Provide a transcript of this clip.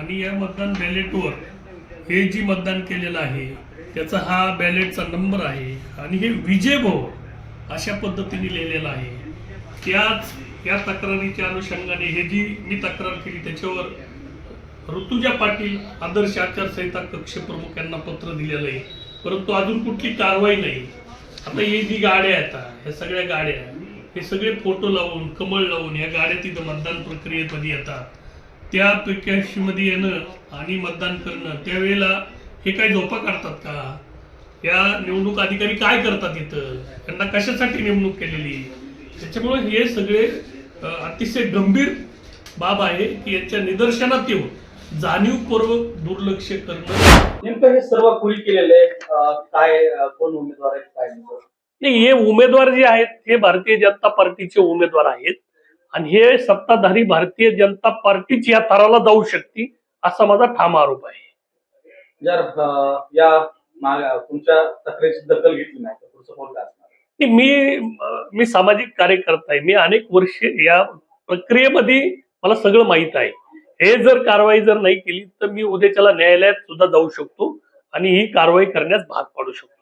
आणि या मतदान बॅलेटवर हे जी मतदान केलेलं आहे त्याचा हा बॅलेटचा नंबर आहे आणि हे विजय भाऊ अशा पद्धतीने लिहिलेलं आहे. त्याच या तक्रारीच्या अनुषंगाने हे जी मी तक्रार केली त्याच्यावर ऋतुजा पाटील आदर्श आचारसंहिता कक्ष प्रमुख यांना पत्र दिलेलं आहे. परंतु अजून कुठली कारवाई नाही. आता हे जी गाड्या आहेत ह्या सगळ्या गाड्या हे सगळे फोटो लावून कमळ लावून या गाड्या तिथं मतदान प्रक्रियेमध्ये येतात. त्या मध्ये येणं आणि मतदान करणं त्यावेळेला हे काय झोपा काढतात का? या निवडणूक अधिकारी काय करतात इथं? त्यांना कशासाठी नेमणूक केलेली? त्याच्यामुळे हे सगळे अतिशय गंभीर बाब आहे की याच्या निदर्शनात येऊन जाणीवपूर्वक दुर्लक्ष करणं. नेमकं हे सर्व कुणी केलेलं आहे? काय कोण उमेदवार आहेत काय? नाही हे उमेदवार जे आहेत हे भारतीय जनता पार्टीचे उमेदवार आहेत. आणि हे सत्ताधारी भारतीय जनता पार्टीची या थराला जाऊ शकते असा माझा ठाम आरोप आहे. जर या तुमच्या तक्रारीची दखल घेतली नाही तर पुढचं असणार मी मी सामाजिक कार्यकर्ता आहे. मी अनेक वर्ष या प्रक्रियेमध्ये मला सगळं माहीत आहे. हे जर कारवाई जर नाही केली तर मी उद्याच्याला न्यायालयात सुद्धा जाऊ शकतो आणि ही कारवाई करण्यास भाग पाडू शकतो.